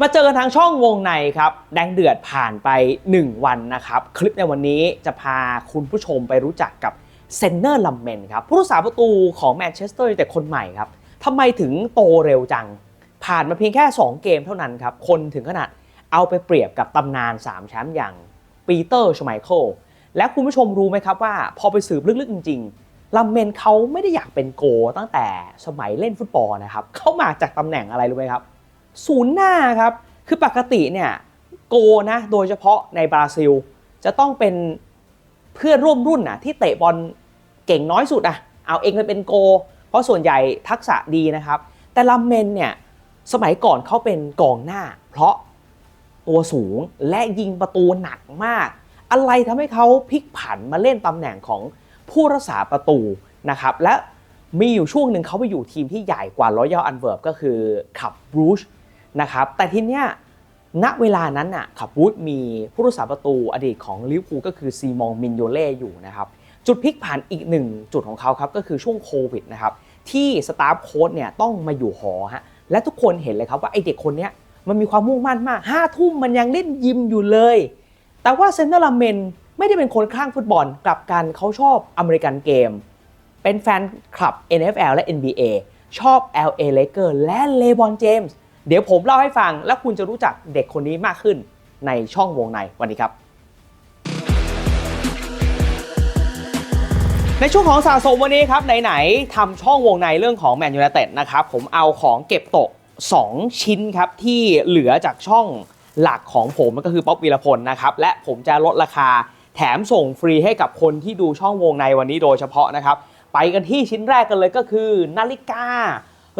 มาเจอกันทางช่องวงในครับ แดงเดือดผ่านไป 1 วันนะครับ คลิปในวันนี้จะพาคุณผู้ชมไปรู้จักกับเซนเนอร์ลัมเมนครับ ผู้รักษาประตูของแมนเชสเตอร์ยูไนเต็ดคนใหม่ครับทำไมถึงโตเร็วจัง ผ่านมาเพียงแค่ 2 เกมเท่านั้นครับ คนถึงขนาดเอาไปเปรียบกับตำนาน 3 แชมป์อย่างปีเตอร์ชไมเคิลและคุณผู้ชมรู้ไหมครับว่าพอไปสืบลึกๆจริงๆลัมเมนเขาไม่ได้อยากเป็นโกตั้งแต่สมัยเล่นฟุตบอลนะครับ เขามาจากตำแหน่งอะไรรู้ไหมครับ ศูนย์หน้าครับ คือปกติเนี่ยโกนะโดยเฉพาะในบราซิล จะต้องเป็นเพื่อนร่วมรุ่นน่ะที่เตะบอลเก่งน้อยสุดอะเอาเองไปเป็นโก เพราะส่วนใหญ่ทักษะดีนะครับ แต่ลัมเมนเนี่ยสมัยก่อนเขาเป็นกองหน้า เพราะตัวสูงและยิงประตูหนักมาก อะไรทำให้เขาพลิกผันมาเล่นตำแหน่งของผู้รักษาประตูนะครับและมีอยู่ช่วงหนึ่งเขาไปอยู่ทีมที่ใหญ่กว่า Royal Antwerp ก็คือขับ b รูช นะครับแต่ทีเนี้ยณเวลานั้นน่ะขับรูทมีผู้รักษาประตูอดีตของลิเวอร์พูลก็คือซีมองมินโยเล่อยู่นะครับจุดพลิกผันอีกหนึ่งจุดของเขาครับก็คือช่วงโควิดนะครับที่สตาฟโค้ชเนี่ยต้องมาอยู่หอฮะและทุกคนเห็นเลยครับว่าไอเด็กคนเนี้ยมันมีความมุ่งมั่นมากห้าทุ่มมันยังเล่นยิมอยู่เลย แต่ว่าเซนเตอร์ลาเมนไม่ได้เป็นคนคลั่งฟุตบอลกลับกันเขาชอบอเมริกันเกม เป็นแฟนคลับ NFL และ NBA ชอบ LA Lakers และเลบอนเจมส์ เดี๋ยวผมเล่าให้ฟังแล้วคุณจะรู้จักเด็กคนนี้มากขึ้นในช่องวงในวันนี้ครับ ในช่วงของสะสมวันนี้ครับไหนๆทำช่องวงในเรื่องของแมนยู i นเต็ดนะครับผมเอาของเก็บตก 2 ชิ้นครับที่เหลือจากช่องหลักของผมก็คือป๊อปวีรพลนะครับและผมจะลดราคาแถมส่งฟรีให้กับคนที่ดูช่องวงในวันนี้โดยเฉพาะนะครับ ไปกันที่ชิ้นแรกกันเลยก็คือนาฬิกา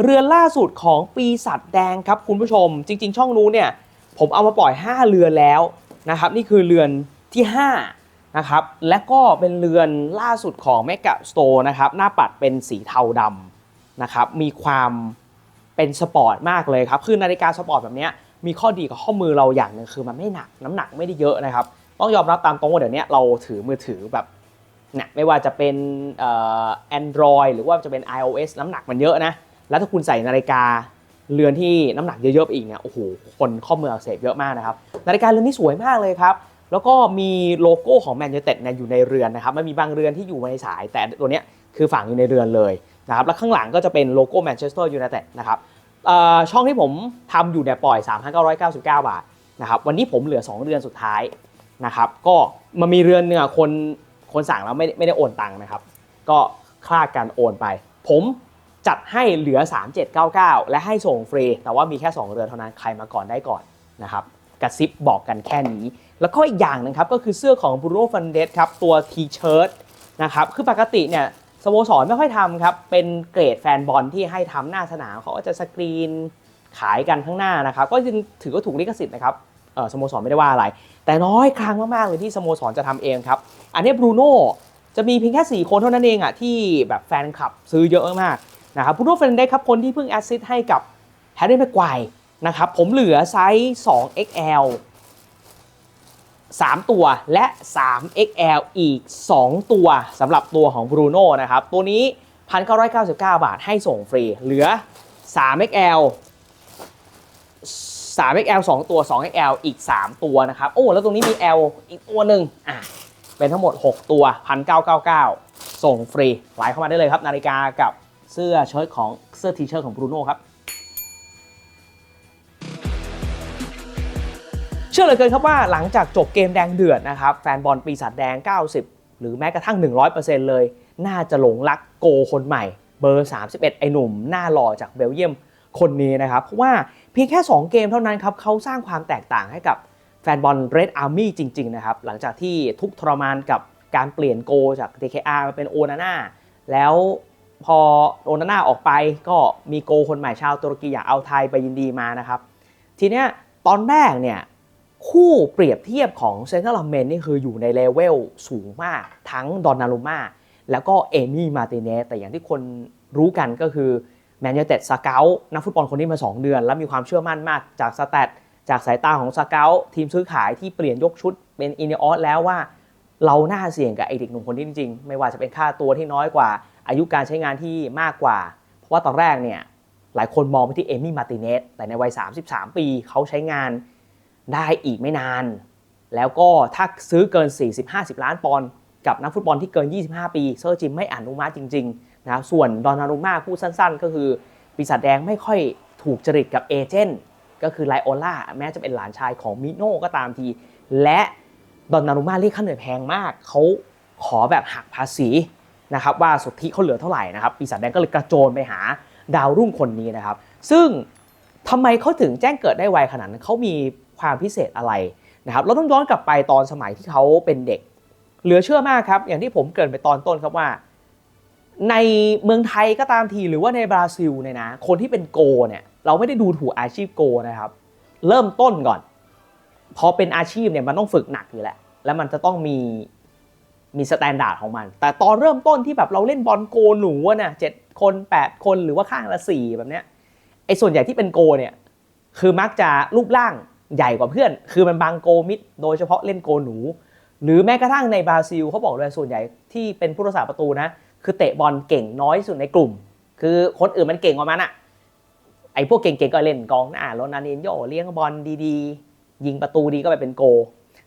เรือนล่าสุดของปีสัตว์แดงครับคุณผู้ชม จริง ๆ ช่องนู้นเนี่ยผมเอามาปล่อย 5 เรือนแล้วนะครับนี่คือเรือนที่5นะครับและก็เป็นเรือนล่าสุดของ m e g a Store นะครับหน้าปัดเป็นสีเทาดำนะครับมีความเป็นสปอร์ตมากเลยครับคือนาฬิกาสปอร์ตแบบนี้มีข้อดีกับข้อมือเราอย่างหนึ่งคือมันไม่หนักน้ำหนักไม่ได้เยอะนะครับต้องยอมรับตามตรงว่าเดี๋ยวนี้เราถือมือถือแบบเนี่ยไม่ว่าจะเป็นเอ่อ Android หรือว่าจะเป็น iOS น้ำหนักมันเยอะนะ แล้วถ้าคุณใส่นาฬิกาเรือนที่น้ำหนักเยอะๆไปอีกเนี่ยโอ้โหคนข้อมืออักเสบเยอะมากนะครับนาฬิกาเรือนนี้สวยมากเลยครับแล้วก็มีโลโก้ของแมนยูเต็ดเนี่ยอยู่ในเรือนนะครับมันมีบางเรือนที่อยู่ในสาย แต่ตัวเนี้ยคือฝังอยู่ในเรือนเลยนะครับแล้วข้างหลังก็จะเป็นโลโก้แมนเชสเตอร์ยูไนเต็ดนะครับช่องที่ผมทำอยู่เนี่ยปล่อย 3,999 บาทนะครับวันนี้ผมเหลือ 2 เรือนสุดท้ายนะครับก็มันมีเรือนเนื้อะคนคนสั่งแล้วไม่ไม่ได้โอนตังค์นะครับ ก็คลาดการโอนไป ผม จัดให้เหลือ 3799 และให้ส่งฟรี แต่ว่ามีแค่ 2 เรือเท่านั้นใครมาก่อนได้ก่อนนะครับกระซิบบอกกันแค่นี้ แล้วก็อีกอย่างหนึงครับก็คือเสื้อของ Bruno f e r n a n d e z ครับตัวทีเชิร์ตนะครับคือปกติเนี่ยสโมสรไม่ค่อยทำครับเป็นเกรดแฟนบอลที่ให้ทำหน้าสนามเขาก็จะสกรีนขายกันข้างหน้านะครับก็จริงถือว่าถูกลิขสิทธิ์นะครับเออสโมสรไม่ได้ว่าอะไร แต่น้อยครั้งมากๆเลยที่สโมสรจะทำเองครับ อันนี้บรูโน่จะมีเพียงแค่ 4 คนเท่านั้นเองอะที่แบบแฟนคลับซื้อเยอะมาก นะครับบูโน่เฟรนเดครับคนที่เพิ่งแอสซิสต์ให้กับแฮร์รี่แม็กควายนะครับผมเหลือไซส์ 2XL 3 ตัวและ 3XL อีก 2 ตัวสำหรับตัวของ Bruno นะครับ ตัวนี้ 1,999 บาทให้ส่งฟรี เหลือ 3XL 3XL 2 ตัว 2XL อีก 3 ตัวนะครับ โอ้ แล้วตรงนี้มี L อีกตัวหนึ่งอะ เป็นทั้งหมด 6 ตัว 1,999 ส่งฟรี ไลน์เข้ามาได้เลยครับ นาฬิกากับ เสื้อเชิ้ตของเสื้อทีเชิ้ตของ Bruno ครับ เชื่อเหลือเกินครับว่าหลังจากจบเกมแดงเดือดนะครับ แฟนบอลปีศาจแดง 90 หรือแม้กระทั่ง 100%เลย น่าจะหลงรักโกคนใหม่ เบอร์ 31 ไอหนุ่ม หน้าหล่อจากเบลเยียมคนนี้นะครับ เพราะว่าเพียงแค่ 2 เกมเท่านั้นครับเขาสร้างความแตกต่างให้กับแฟนบอล Red Army จริง ๆ นะครับ หลังจากที่ทุกทรมานกับการเปลี่ยนโกจาก DKR มาเป็นโอนาน่าแล้ว พอโอนาน่าออกไปก็มีโกคนใหม่ชาวตุรกีอยางเอาไทยไปยินดีมานะครับ ทีเนี้ยตอนแรกเนี่ยคู่เปรียบเทียบของเซนทรัลลัมเมนนี่คืออยู่ในเลเวลสูงมากทั้งดอนนารุม่าแล้วก็เอมี่มาติเนสแต่อย่างที่คนรู้กันก็คือแมนยูเต็ดสเกลนักฟุตบอลคนนี้มา 2 เดือน แล้วมีความเชื่อมั่นมากจากสแตทจากสายตาของสเกลทีมซื้อขายที่เปลี่ยนยกชุดเป็นอินเนออสแล้วว่า เราน่าเสี่ยงกับไอเด็กหนุ่มคนนี้จริงๆ ไม่ว่าจะเป็นค่าตัวที่น้อยกว่า อายุการใช้งานที่มากกว่า เพราะว่าตอนแรกเนี่ยหลายคนมองไปที่เอมี่มาร์ติเนสแต่ในวัย 33 ปีเขาใช้งานได้อีกไม่นาน แล้วก็ถ้าซื้อเกิน 40-50 ล้านปอนด์กับนักฟุตบอลที่เกิน 25 ปี เซอร์จิมไม่อนุมัติจริงๆนะครับส่วนดอนนารุม่าพูดสั้นๆ ก็คือ ปีศาจแดงไม่ค่อยถูกจริตกับเอเจนต์ก็คือไลโอล่าแม้จะเป็นหลานชายของมิโน่ก็ตามที และดอนนารุม่าเรียกค่าเหนื่อยแพงมากเขาขอแบบหักภาษี นะครับว่าสุทธิเขาเหลือเท่าไหร่นะครับปีศาจแดงก็เลยกระโจนไปหาดาวรุ่งคนนี้นะครับ ซึ่งทำไมเขาถึงแจ้งเกิดได้ไวขนาดนั้นเขามีความพิเศษอะไรนะครับ เราต้องย้อนกลับไปตอนสมัยที่เขาเป็นเด็ก เหลือเชื่อมากครับ อย่างที่ผมเกรินไปตอนต้นครับว่า ในเมืองไทยก็ตามทีหรือว่าในบราซิลเนี่ยนะคนที่เป็นโกเนี่ยเราไม่ได้ดูถูกอาชีพโกนะครับ เริ่มต้นก่อน พอเป็นอาชีพเนี่ยมันต้องฝึกหนักอยู่แหละแล้วมันจะต้องมี มีสแตนดาร์ดของมัน แต่ตอนเริ่มต้นที่แบบเราเล่นบอลโกหนูอะนะเจ็ดคน 8 คนหรือว่าข้างละสี่แบบเนี้ยไอ้ส่วนใหญ่ที่เป็นโกเนี่ยคือมักจะรูปร่างใหญ่กว่าเพื่อน คือมันบางโกมิดโดยเฉพาะเล่นโกหนู หรือแม้กระทั่งในบราซิลเขาบอกเลยส่วนใหญ่ที่เป็นผู้รักษาประตูนะ คือเตะบอลเก่งน้อยสุดในกลุ่ม คือคนอื่นมันเก่งกว่ามันอะไอ้พวกเก่งๆก็เล่นกองหน้าโรนัลดินโญ่เลี้ยงบอลดีๆ ยิงประตูดีก็ไปเป็นโก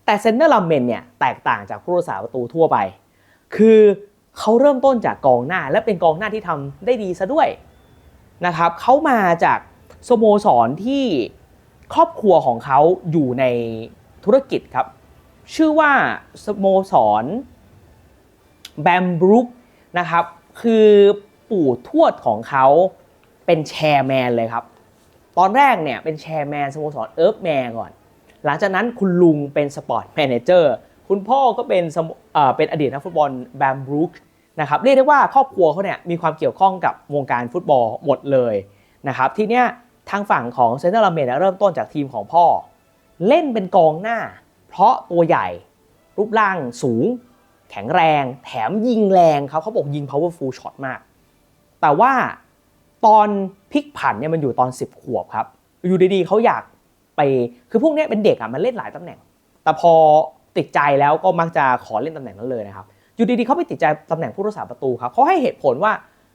แต่เซนเตอร์ลัมเมนเนี่ยแตกต่างจากผู้รักษาประตูทั่วไป คือเขาเริ่มต้นจากกองหน้า และเป็นกองหน้าที่ทำได้ดีซะด้วยนะครับเขามาจากสโมสรที่ครอบครัวของเขาอยู่ในธุรกิจครับ ชื่อว่าสโมสรแบมบรุกนะครับ คือปู่ทวดของเขาเป็นแชร์แมนเลยครับ ตอนแรกเนี่ยเป็นแชร์แมนสโมสรเอิร์ฟแมนก่อน หลังจากนั้นคุณลุงเป็นสปอร์ตแมเนเจอร์คุณพ่อก็เป็นเป็นอดีตนักฟุตบอลแบมบรุกนะครับเรียกได้ว่าครอบครัวเขาเนี่ยมีความเกี่ยวข้องกับวงการฟุตบอลหมดเลยนะครับทีเนี้ยทางฝั่งของเซนเตอร์ลาเมนเริ่มต้นจากทีมของพ่อ เล่นเป็นกองหน้า เพราะตัวใหญ่รูปร่างสูง แข็งแรง แถมยิงแรงครับเขาบอกยิง powerful shot มาก แต่ว่าตอนพลิกผันเนี่ยมันอยู่ตอน 10 ขวบครับ อยู่ดีๆเขาอยาก ไปคือพวกนี้เป็นเด็กอะมันเล่นหลายตำแหน่ง แต่พอติดใจแล้วก็มักจะขอเล่นตำแหน่งนั้นเลยนะครับอยู่ดีๆเขาไปติดใจตำแหน่งผู้รักษาประตูครับเขาให้เหตุผลว่า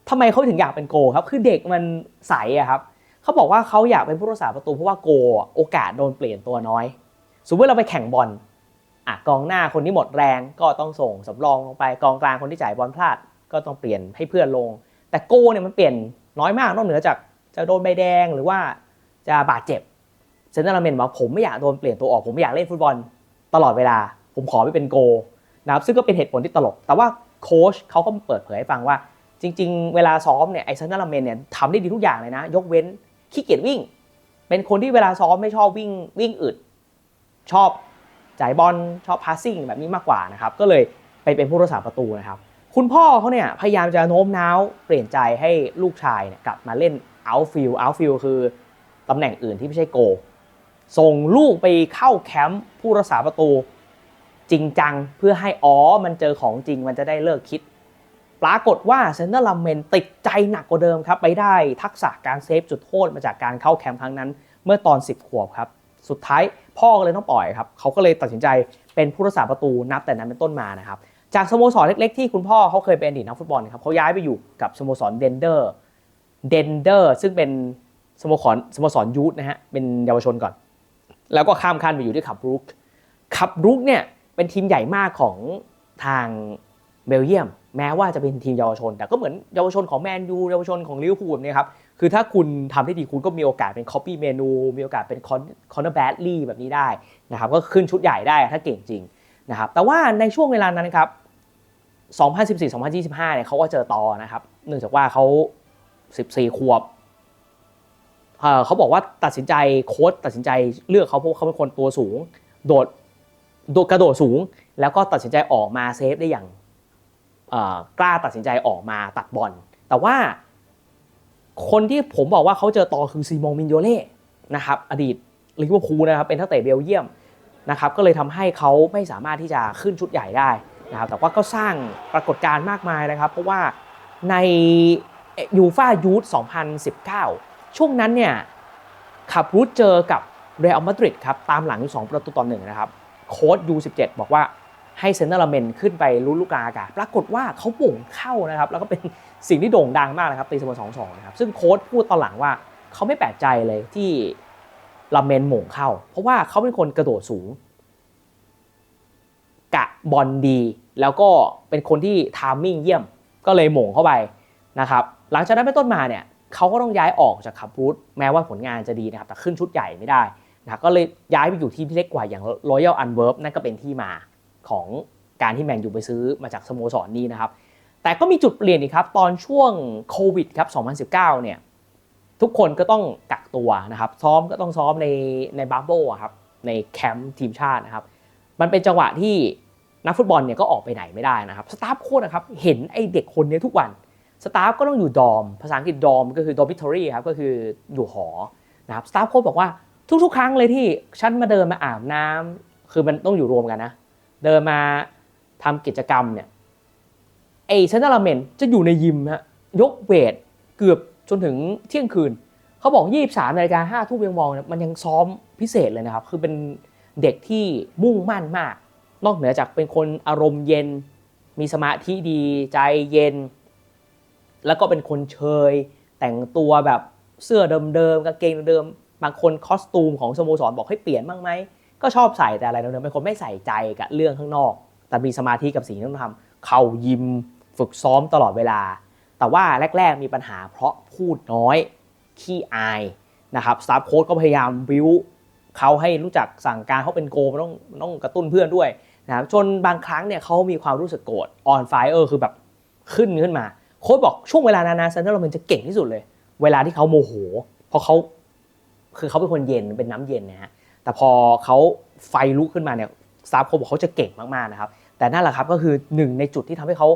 ทำไมเขาถึงอยากเป็นโกครับคือเด็กมันใสอะครับเขาบอกว่าเขาอยากเป็นผู้รักษาประตูเพราะว่าโกโอกาสโดนเปลี่ยนตัวน้อย สมมติเราไปแข่งบอลอะกองหน้าคนที่หมดแรงก็ต้องส่งสำรองลงไปกองกลางคนที่จ่ายบอลพลาด ก็ต้องเปลี่ยนให้เพื่อนลง แต่โกเนี่ยมันเปลี่ยนน้อยมากนอกเหนือจากจะโดนใบแดงหรือว่าจะบาดเจ็บ เซนเตอร์ลาเมนบอกผมไม่อยากโดนเปลี่ยนตัวออกผมไม่อยากเล่นฟุตบอลตลอดเวลา ผมขอไปเป็นโกนะครับซึ่งก็เป็นเหตุผลที่ตลก แต่ว่าโค้ชเขาก็เปิดเผยให้ฟังว่า จริง ๆ เวลาซ้อมเนี่ยไอเซนเตอร์ลาเมนเนี่ยทำได้ดีทุกอย่างเลยนะ ยกเว้นขี้เกียจวิ่ง เป็นคนที่เวลาซ้อมไม่ชอบวิ่งวิ่งอึดชอบจ่ายบอลชอบพาสซิ่งแบบนี้มากกว่านะครับก็เลยไปเป็นผู้รักษาประตูนะครับ คุณพ่อเขาเนี่ยพยายามจะโน้มน้าวเปลี่ยนใจให้ลูกชายเนี่ยกลับมาเล่น outfield outfield คือตำแหน่งอื่นที่ไม่ใช่โก ส่งลูกไปเข้าแคมป์ผู้รักษาประตู จริงจังเพื่อให้อ๋อมันเจอของจริงมันจะได้เลิกคิด ปรากฏว่าเซนเตอร์ลัมเมนติดใจหนักกว่าเดิมครับ ไปได้ทักษะการเซฟจุดโทษมาจากการเข้าแคมป์ครั้งนั้น เมื่อตอน 10 ขวบครับ สุดท้ายพ่อก็เลยต้องปล่อยครับเขาก็เลยตัดสินใจเป็นผู้รักษาประตูนับแต่นั้นเป็นต้นมานะครับจากสโมสรเล็กๆที่คุณพ่อเขาเคยเป็นอดีตนักฟุตบอลครับเขาย้ายไปอยู่กับสโมสรเดนเดอร์เดนเดอร์ซึ่งเป็นสโมสรสโมสรยูทนะฮะเป็นเยาวชนก่อน แล้วก็ข้ามขั้นไปอยู่ที่ขับรุกขับรุกเนี่ยเป็นทีมใหญ่มากของทางเบลเยียม แม้ว่าจะเป็นทีมเยาวชน แต่ก็เหมือนเยาวชนของแมนยูเยาวชนของลิเวอร์พูลแบบนี้ครับคือถ้าคุณทำได้ดีคุณก็มีโอกาสเป็นคอปปี้เมนูมีโอกาสเป็นคอนเนอร์แบดลี่แบบนี้ได้นะครับก็ขึ้นชุดใหญ่ได้ถ้าเก่งจริงนะครับแต่ว่าในช่วงเวลานั้นครับ 2014-2025เนี่ยเขาก็เจอตอนะครับเนื่องจากว่าเขา 14 ขวบ เขาบอกว่าตัดสินใจโค้ชตัดสินใจเลือกเขาเพราะเขาเป็นคนตัวสูง โดดโดดกระโดดสูง แล้วก็ตัดสินใจออกมาเซฟได้อย่างกล้าตัดสินใจออกมาตัดบอลแต่ว่าคนที่ผมบอกว่าเขาเจอตอคือซีโมงมินโยเล่นะครับอดีตลิเวอร์พูลนะครับเป็นทักเตะเบลเยียมนะครับก็เลยทำให้เขาไม่สามารถที่จะขึ้นชุดใหญ่ได้นะครับแต่ว่าก็สร้างปรากฏการณ์มากมายนะครับ เพราะว่าในยูฟายูท2019 ช่วงนั้นเนี่ยขับรูทเจอกับเรอัลมาดริดครับตามหลังอยู่ 2 ประตูต่อหนึ่งนะครับ โค้ด U17 บอกว่าให้เซนเตอร์ลาเมนขึ้นไปลุ้นลูกกลางอากาศ ปรากฏว่าเขาโป่งเข้านะครับ แล้วก็เป็นสิ่งที่โด่งดังมากนะครับตีเสมอสองสองนะครับ ซึ่งโค้ชพูดตอนหลังว่าเขาไม่แปลกใจเลยที่ลาเมนหม่งเข้า เพราะว่าเขาเป็นคนกระโดดสูง กะบอลดี แล้วก็เป็นคนที่ทามมิ่งเยี่ยมก็เลยหม่งเข้าไปนะครับ หลังจากนั้นเป็นต้นมาเนี่ย เขาก็ต้องย้ายออกจากขับรูทแม้ว่าผลงานจะดีนะครับ แต่ขึ้นชุดใหญ่ไม่ได้นะก็เลยย้ายไปอยู่ทีมที่เล็กกว่าอย่าง Royal Antwerp นั่นก็เป็นที่มาของการที่แมนยูไปซื้อมาจากสโมสรนี้นะครับ แต่ก็มีจุดเปลี่ยนอีกครับ ตอนช่วงโควิดครับ 2019 เนี่ย ทุกคนก็ต้องกักตัวนะครับ ซ้อมก็ต้องซ้อมในในบับเบิลครับ ในแคมป์ทีมชาตินะครับ มันเป็นจังหวะที่นักฟุตบอลเนี่ยก็ออกไปไหนไม่ได้นะครับ สตาฟโค้ชนะครับ เห็นไอเด็กคนนี้ทุกวัน สตาฟก็ต้องอยู่ดอม ภาษาอังกฤษดอมก็คือ dormitory ครับ ก็คืออยู่หอ นะครับ สตาฟโค้ชบอกว่าทุกๆ ครั้งเลยที่ฉันมาเดินมาอาบน้ำคือมันต้องอยู่รวมกันนะ เดินมาทำกิจกรรมเนี่ย ไอ้เซนเตอร์ลาเมนจะอยู่ในยิมฮะ ยกเวทเกือบจนถึงเที่ยงคืน เขาบอก 23นาฬิกา5ทุ่มยังมองเนี่ยมันยังซ้อมพิเศษเลยนะครับ คือเป็นเด็กที่มุ่งมั่นมาก นอกเหนือจากเป็นคนอารมณ์เย็น มีสมาธิดี ใจเย็น แล้วก็เป็นคนเชย แต่งตัวแบบเสื้อเดิมๆกางเกงเดิมๆบางคนคอสตูมของสโมสรบอกให้เปลี่ยนบ้างไหมก็ชอบใส่แต่อะไรเดิมๆเป็นคนไม่ใส่ใจกับเรื่องข้างนอก แต่มีสมาธิกับสิ่งที่ต้องทำเขายิมฝึกซ้อมตลอดเวลา แต่ว่าแรก ๆ มีปัญหาเพราะพูดน้อยขี้อายนะครับสตาฟโค้ชก็พยายามบิวเขาให้รู้จักสั่งการเขาเป็นโกมันต้องต้องกระตุ้นเพื่อนด้วยนะครับจนบางครั้งเนี่ยเขามีความรู้สึกโกรธออนไฟเออร์คือแบบขึ้นขึ้นมา โค้ชบอกช่วงเวลานานาเซนเตอร์โรเมนจะเก่งที่สุดเลย เวลาที่เขาโมโหเพราะเขาคือเขาเป็นคนเย็นเป็นน้ำเย็นนะฮะแต่พอเขาไฟลุกขึ้นมาเนี่ยสตาฟโค้ชบอกเขาจะเก่งมากๆนะครับ แต่นั่นแหละครับก็คือหนึ่งในจุดที่ทำให้เขา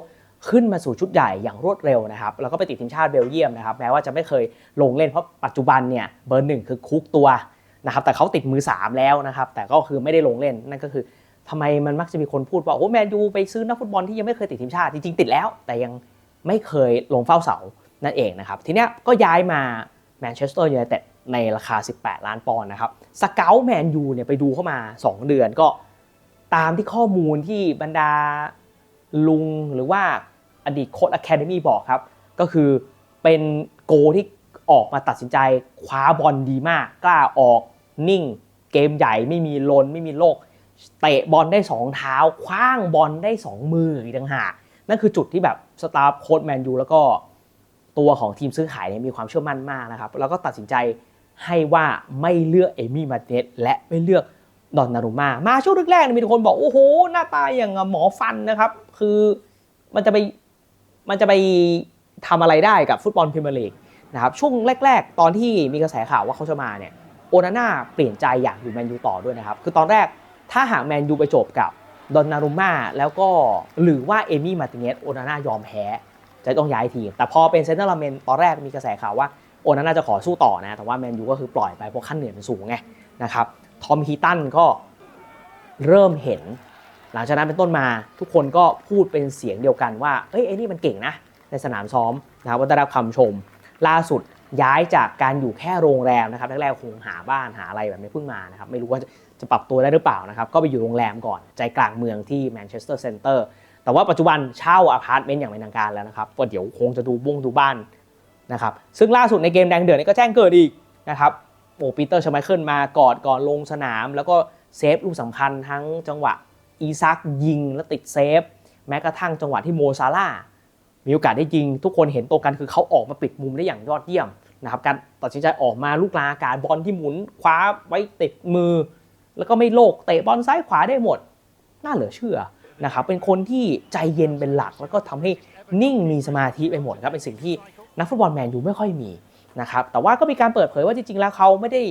ขึ้นมาสู่ชุดใหญ่อย่างรวดเร็วนะครับ แล้วก็ไปติดทีมชาติเบลเยียมนะครับ แม้ว่าจะไม่เคยลงเล่นเพราะปัจจุบันเนี่ยเบอร์หนึ่งคือคุกตัวนะครับ แต่เขาติดมือ 3 แล้วนะครับ แต่ก็คือไม่ได้ลงเล่น นั่นก็คือทำไมมันมักจะมีคนพูดว่า โอ้แมนยูไปซื้อนักฟุตบอลที่ยังไม่เคยติดทีมชาติ จริงๆ ติดแล้ว แต่ยัง ไม่เคยลงเฝ้าเสานั่นเองนะครับทีเนี้ยก็ย้ายมาแมนเชสเตอร์ยูไนเต็ดในราคา 18 ล้านปอนด์นะครับสเกลแมนยูเนี่ยไปดูเข้ามา 2 เดือนก็ตามที่ข้อมูลที่บรรดาลุงหรือว่าอดีตโค้ชอะคาเดมี่บอกครับ ก็คือเป็นโกที่ออกมาตัดสินใจคว้าบอลดีมาก กล้าออกนิ่ง เกมใหญ่ไม่มีลนไม่มีโลก เตะบอลได้ 2 เท้า คว้างบอลได้ 2 มืออีกต่างหากนั่นคือจุดที่แบบ สตาฟโค้ชแมนยูแล้วก็ตัวของทีมซื้อขายเนี่ยมีความเชื่อมั่นมากนะครับ แล้วก็ตัดสินใจให้ว่าไม่เลือกเอมี่มาเนสและไม่เลือกดอนนารุมา มาช่วงแรกๆมีคนบอก โอ้โห หน้าตาอย่างหมอฟันนะครับ คือมันจะไปมันจะไปทำอะไรได้กับฟุตบอลพรีเมียร์ลีกนะครับช่วงแรก ๆ ตอนที่มีกระแสข่าวว่าเขาจะมาเนี่ยโอนาน่าเปลี่ยนใจอยากอยู่แมนยูต่อด้วยนะครับ คือตอนแรกถ้าหากแมนยูไปจบกับ ดอนนารุม่าแล้วก็หรือว่าเอมี่มาร์ติเนสโอนาน่ายอมแพ้จะต้องย้ายทีม แต่พอเป็นเซนเตอร์ลาเมนตอนแรกมีกระแสข่าวว่าโอนาน่าจะขอสู้ต่อนะ แต่ว่าแมนยูก็คือปล่อยไปเพราะขั้นเหนื่อยมันสูงไงนะครับทอมฮีตันก็เริ่มเห็น หลังจากนั้นเป็นต้นมาทุกคนก็พูดเป็นเสียงเดียวกันว่าเอ้ยไอ้นี่มันเก่งนะในสนามซ้อมนะครับว่าได้รับคำชมล่าสุด ย้ายจากการอยู่แค่โรงแรมนะครับแรกๆคงหาบ้านหาอะไรแบบนี้เพิ่งมานะครับไม่รู้ว่าจะจะปรับตัวได้หรือเปล่านะครับก็ไปอยู่โรงแรมก่อนใจกลางเมืองที่แมนเชสเตอร์เซ็นเตอร์แต่ว่าปัจจุบันเช่าอพาร์ตเมนต์อย่างเป็นทางการแล้วนะครับก็เดี๋ยวคงจะดูบ้งดูบ้านนะครับซึ่งล่าสุดในเกมแดงเดือดนี่ก็แจ้งเกิดอีกนะครับโอ้ปีเตอร์ชไมเคิลมากอดก่อนลงสนาม แล้วก็เซฟลูกสำคัญทั้งจังหวะอีซักยิงแล้วติดเซฟแม้กระทั่งจังหวะที่โมซาร่า มีโอกาสได้ยิงทุกคนเห็นตรงกันคือเขาออกมาปิดมุมได้อย่างยอดเยี่ยมนะครับการตัดสินใจออกมาลูกลาอากาศบอลที่หมุนคว้าไว้ติดมือ แล้วก็ไม่โลกเตะบอลซ้ายขวาได้หมด น่าเหลือเชื่อนะครับเป็นคนที่ใจเย็นเป็นหลัก แล้วก็ทำให้นิ่งมีสมาธิไปหมดครับเป็นสิ่งที่นักฟุตบอลแมนยูไม่ค่อยมีนะครับแต่ว่าก็มีการเปิดเผยว่าจริงๆแล้วเขาไม่ได้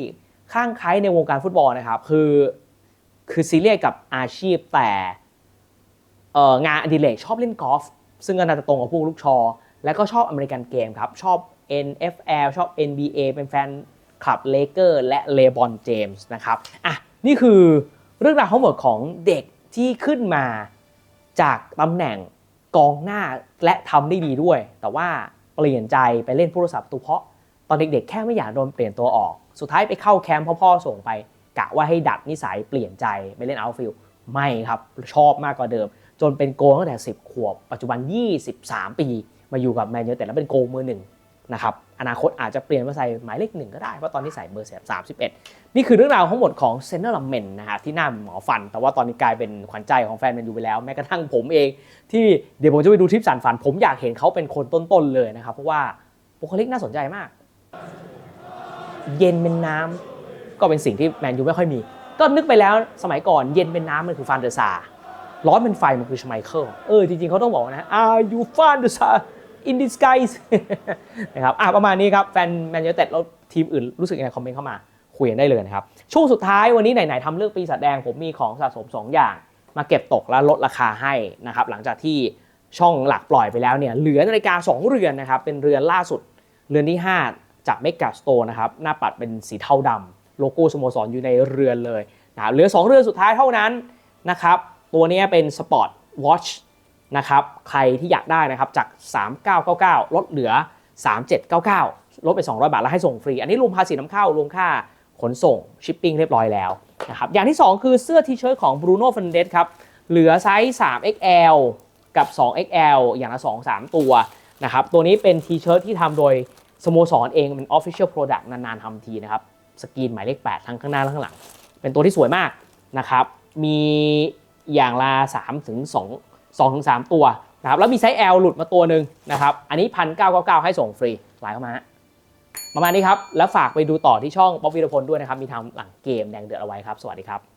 ข้างใครในวงการฟุตบอลนะครับคือคือซีเรียสกับอาชีพแต่เอองานอดิเรกชอบเล่นกอล์ฟ ซึ่งก็น่าจะตรงกับพวกลูกชอ แล้วก็ชอบอเมริกันเกมครับ ชอบ NFL ชอบ NBA เป็นแฟนคลับเลเกอร์และเลบอนเจมส์นะครับอะนี่คือเรื่องราวทั้งหมดของเด็กที่ขึ้นมาจากตำแหน่งกองหน้าและทำได้ดีด้วย แต่ว่าเปลี่ยนใจไปเล่นผู้รักษาประตูเพราะตอนเด็กๆ แค่ไม่อยากโดนเปลี่ยนตัวออก สุดท้ายไปเข้าแคมป์พ่อๆส่งไปกะว่าให้ดัดนิสัยเปลี่ยนใจไปเล่นเอาท์ฟิลไม่ครับ ชอบมากกว่าเดิม จนเป็นโกตั้งแต่ 10 ขวบ ปัจจุบัน 23 ปี มาอยู่กับแมนยูแต่แล้วเป็นโกมือหนึ่งนะครับอนาคตอาจจะเปลี่ยนมาใส่หมายเลขหนึ่งก็ได้ เพราะตอนนี้ใส่เบอร์สามสิบเอ็ดนี่คือเรื่องราวทั้งหมดของเซนเนอร์ลัมเมนนะฮะที่หน้าหมอฟัน แต่ว่าตอนนี้กลายเป็นขวัญใจของแฟนแมนยูไปแล้ว แม้กระทั่งผมเอง ที่เดี๋ยวผมจะไปดูทริปสารฝัน ผมอยากเห็นเขาเป็นคนต้นๆเลยนะครับ เพราะว่าบุคลิกน่าสนใจมาก เย็นเป็นน้ำก็เป็นสิ่งที่แมนยูไม่ค่อยมี ก็นึกไปแล้วสมัยก่อนเย็นเป็นน้ำมันคือฟานเดอร์ซา ร้อนเป็นไฟมันคือชไมเคิลเออจริงๆเขาต้องบอกนะ Are you fan the star in disguise นะครับอะประมาณนี้ครับ แฟนแมนยูเต็ดแล้วทีมอื่นรู้สึกยังไงคอมเมนต์เข้ามาคุยกันได้เลยนะครับ ช่วงสุดท้ายวันนี้ไหนๆทำเรื่องปีศาจแดงผมมีของสะสม 2 อย่าง มาเก็บตกและลดราคาให้นะครับหลังจากที่ช่องหลักปล่อยไปแล้วเนี่ยเหลือนาฬิกา 2 เรือนนะครับเป็นเรือนล่าสุด เรือนที่ 5 จากเมก a สโตนะครับหน้าปัดเป็นสีเทาดำโลโก้สโมสรอยู่ในเรือนเลยนะครับเหลือ 2 เรือนสุดท้ายเท่านั้นนะครับ ตัวนี้เป็นสปอร์ตวอชนะครับ ใครที่อยากได้นะครับจาก 3999 ลดเหลือ 3799 ลดไป 200 บาทแล้วให้ส่งฟรี อันนี้รวมภาษีน้ำเข้ารวมค่าขนส่งชิปปิ้งเรียบร้อยแล้วนะครับ อย่างที่ 2 คือเสื้อทีเชิ้ตของ Bruno Fernandes ครับ เหลือไซส์ 3XL กับ 2XL อย่างละ 2-3 ตัวนะครับ ตัวนี้เป็นทีเชิ้ตที่ทำโดยสโมสรเองเป็น Official Product นานๆทำทีนะครับ สกรีนหมายเลข 8 ทั้งข้างหน้าและข้างหลัง เป็นตัวที่สวยมากนะครับ มี อย่างละ3ถึง2 2ถึง3ตัวนะครับแล้วมีไซส์ L หลุดมาตัวหนึ่งนะครับอันนี้พันเก้าให้ส่งฟรีไลน์เข้ามาประมาณนี้ครับ แล้วฝากไปดูต่อที่ช่องป๊อบวิรพลด้วยนะครับ มีทำหลังเกมแดงเดือดเอาไว้ครับ สวัสดีครับ